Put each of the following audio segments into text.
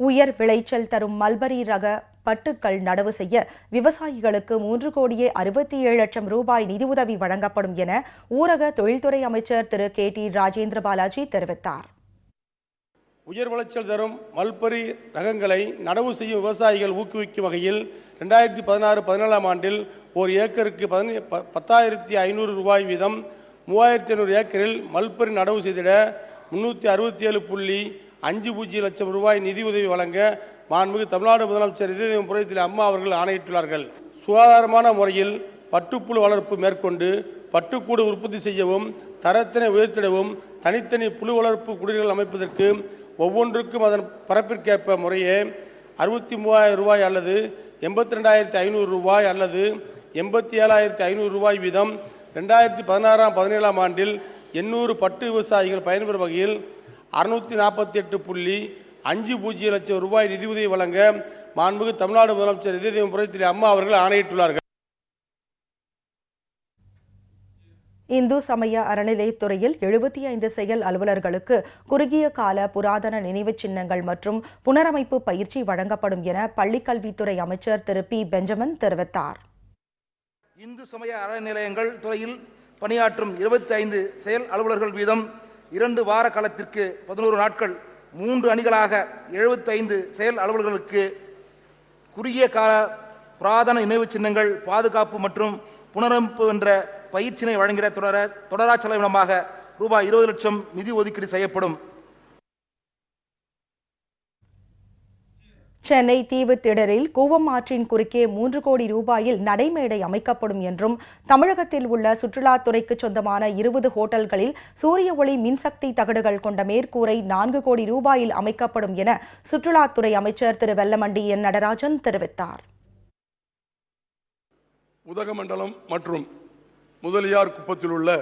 உயர் விளைச்சல் தரும் மல்பரி ரக பட்டுக்கள் நடவு செய்ய விவசாயிகளுக்கு மூன்று கோடியே அறுபத்தி ஏழு லட்சம் ரூபாய் நிதியுதவி வழங்கப்படும் என ஊரக தொழில்துறை அமைச்சர் திரு கே டி ராஜேந்திர பாலாஜி தெரிவித்தார். உயர் விளைச்சல் தரும் மல்பரி ரகங்களை நடவு செய்யும் விவசாயிகள் ஊக்குவிக்கும் வகையில் ரெண்டாயிரத்தி பதினாறு பதினேழாம் ஆண்டில் ஒரு ஏக்கருக்கு பதினி ப- பத்தாயிரத்தி ஐநூறு ரூபாய் வீதம் மூவாயிரத்தி ஐநூறு ஏக்கரில் மல்பரி நடவு செய்திட முன்னூற்றி அறுபத்தி ஏழு புள்ளி அஞ்சு பூஜ்ஜியம் லட்சம் ரூபாய் நிதியுதவி வழங்க மாண்புமிகு தமிழ்நாடு முதலமைச்சர் இதயம் புரத்தில் அம்மா அவர்கள் ஆணையிட்டுள்ளார்கள். சுகாதாரமான முறையில் பட்டுப்புழு வளர்ப்பு மேற்கொண்டு பட்டுக்கூடு உற்பத்தி செய்யவும் தரத்தினை உயர்த்திடவும் தனித்தனி புழு வளர்ப்பு குடில்கள் அமைப்பதற்கு ஒவ்வொன்றுக்கும் அதன் பரப்பிற்கேற்ப முறையே அறுபத்தி மூவாயிரம் ரூபாய் அல்லது எண்பத்தி ரெண்டாயிரத்தி ஐநூறு ரூபாய் அல்லது எண்பத்தி ஏழாயிரத்தி ஐநூறு ரூபாய் வீதம். ரெண்டாயிரத்தி பதினாறாம் பதினேழாம் ஆண்டில் எண்ணூறு பட்டு விவசாயிகள் பயன்பெறும் வகையில் அறுநூற்றி நாற்பத்தி எட்டு புள்ளி அஞ்சு பூஜ்ஜியம் லட்சம் ரூபாய் நிதியுதவி வழங்க மாண்புமிகு தமிழ்நாடு முதலமைச்சர் இதய புரத்தில் அம்மா அவர்கள் ஆணையிட்டுள்ளார்கள். இந்து சமய அறநிலையத்துறையில் எழுபத்தி ஐந்து செயல் அலுவலர்களுக்கு குறுகிய கால புராதன நினைவுச் சின்னங்கள் மற்றும் புனரமைப்பு பயிற்சி வழங்கப்படும் என பள்ளிக்கல்வித்துறை அமைச்சர் திரு பி. பெஞ்சமின் தெரிவித்தார். இந்து சமய அறநிலையங்கள் துறையில் பணியாற்றும் இருபத்தி ஐந்து செயல் அலுவலர்கள் வீதம் இரண்டு வார காலத்திற்கு பதினோரு நாட்கள் மூன்று அணிகளாக 75 செயல் அலுவலர்களுக்கு குறுகிய கால புராதன நினைவுச் சின்னங்கள் பாதுகாப்பு மற்றும் புனரமைப்பு என்ற பயிற்சியினை வழங்கிட தொடர தொடராச்சலவினமாக ரூபாய் இருபது லட்சம் நிதி ஒதுக்கீடு செய்யப்படும். சென்னை தீவுத்திடலில் கூவம் ஆற்றின் குறுக்கே மூன்று கோடி ரூபாயில் நடைமேடை அமைக்கப்படும் என்றும் தமிழகத்தில் உள்ள சுற்றுலாத்துறைக்கு சொந்தமான இருபது ஹோட்டல்களில் சூரிய ஒளி மின்சக்தி தகடுகள் கொண்ட மேற்கூரை நான்கு கோடி ரூபாயில் அமைக்கப்படும் என சுற்றுலாத்துறை அமைச்சர் திரு வெல்லமண்டி என். நடராஜன் தெரிவித்தார். உதகமண்டலம் மற்றும் முதலியார் குப்பத்தில் உள்ள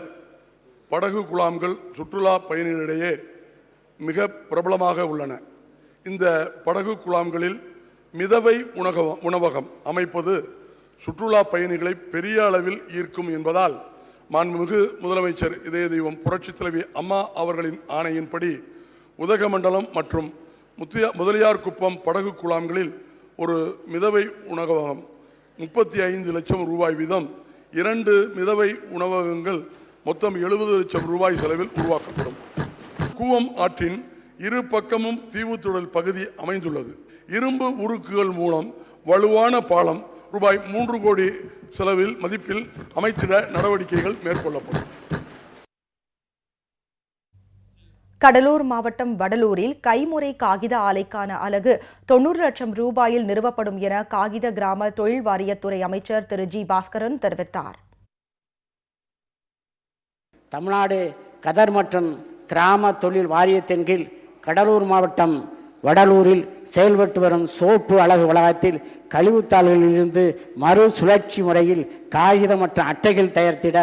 படகு குழாம்கள் சுற்றுலா பயணிகளிடையே மிக பிரபலமாக உள்ளன. இந்த படகு குழாம்களில் மிதவை உணவக உணவகம் அமைப்பது சுற்றுலா பயணிகளை பெரிய அளவில் ஈர்க்கும் என்பதால் மாண்புமிகு முதலமைச்சர் இதய தெய்வம் புரட்சி தலைவி அம்மா அவர்களின் ஆணையின்படி உதகமண்டலம் மற்றும் முத்தியா முதலியார் குப்பம் படகு குழாம்களில் ஒரு மிதவை உணவகம் முப்பத்தி ஐந்து லட்சம் ரூபாய் வீதம் இரண்டு மிதவை உணவகங்கள் மொத்தம் எழுபது லட்சம் ரூபாய் செலவில் உருவாக்கப்படும். கூவம் ஆற்றின் இரு பக்கமும் தீவுத்துடல் பகுதி அமைந்துள்ளது. இரும்பு உருக்குகள் மூலம் வலுவான பாலம் ரூபாய் மூன்று கோடி செலவில் மதிப்பில் அமைத்திட நடவடிக்கைகள் மேற்கொள்ளப்படும். கடலூர் மாவட்டம் வடலூரில் கைமுறை காகித ஆலைக்கான அலகு தொண்ணூறு லட்சம் ரூபாயில் நிறுவப்படும் என காகித கிராம தொழில் வாரியத்துறை அமைச்சர் திரு. ஜி. பாஸ்கரன் தெரிவித்தார். தமிழ்நாடு கதர் மற்றும் கிராம தொழில் வாரியத்தின் கீழ் கடலூர் மாவட்டம் வடலூரில் செயல்பட்டு வரும் சோப்பு அழகு வளாகத்தில் கழிவுத்தாள்களிலிருந்து மறு சுழற்சி முறையில் காகிதம் மற்றும் அட்டைகள் தயாரித்திட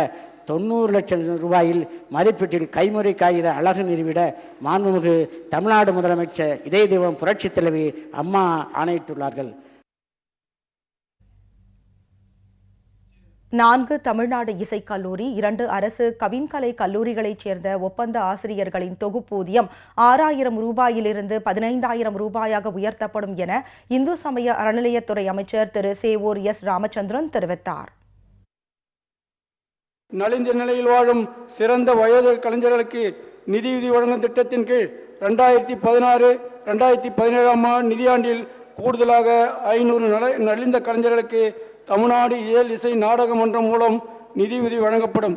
தொண்ணூறு லட்சம் ரூபாயில் மதிப்பீட்டில் கைமுறை காகித அழகு நிறுவிட மாண்புமிகு தமிழ்நாடு முதலமைச்சர் இதய தெய்வம் புரட்சித் தலைவி அம்மா ஆணையிட்டுள்ளார்கள். நான்கு தமிழ்நாடு இசைக்கல்லூரி இரண்டு அரசு கவின்கலை கல்லூரிகளைச் சேர்ந்த ஒப்பந்த ஆசிரியர்களின் தொகுப்பூதியம் ஆறாயிரம் ரூபாயிலிருந்து பதினைந்தாயிரம் ரூபாயாக உயர்த்தப்படும் என இந்து சமய அறநிலையத்துறை அமைச்சர் திரு. சேவூர் எஸ். ராமச்சந்திரன் தெரிவித்தார். நலிந்த நிலையில் வாழும் சிறந்த வயது கலைஞர்களுக்கு நிதியுதவி வழங்கும் திட்டத்தின் கீழ் ரெண்டாயிரத்தி பதினாறு ரெண்டாயிரத்தி பதினேழாம் நிதியாண்டில் கூடுதலாக ஐநூறு நல நலிந்த கலைஞர்களுக்கு தமிழ்நாடு இயல் இசை நாடக மன்றம் மூலம் நிதியுதவி வழங்கப்படும்.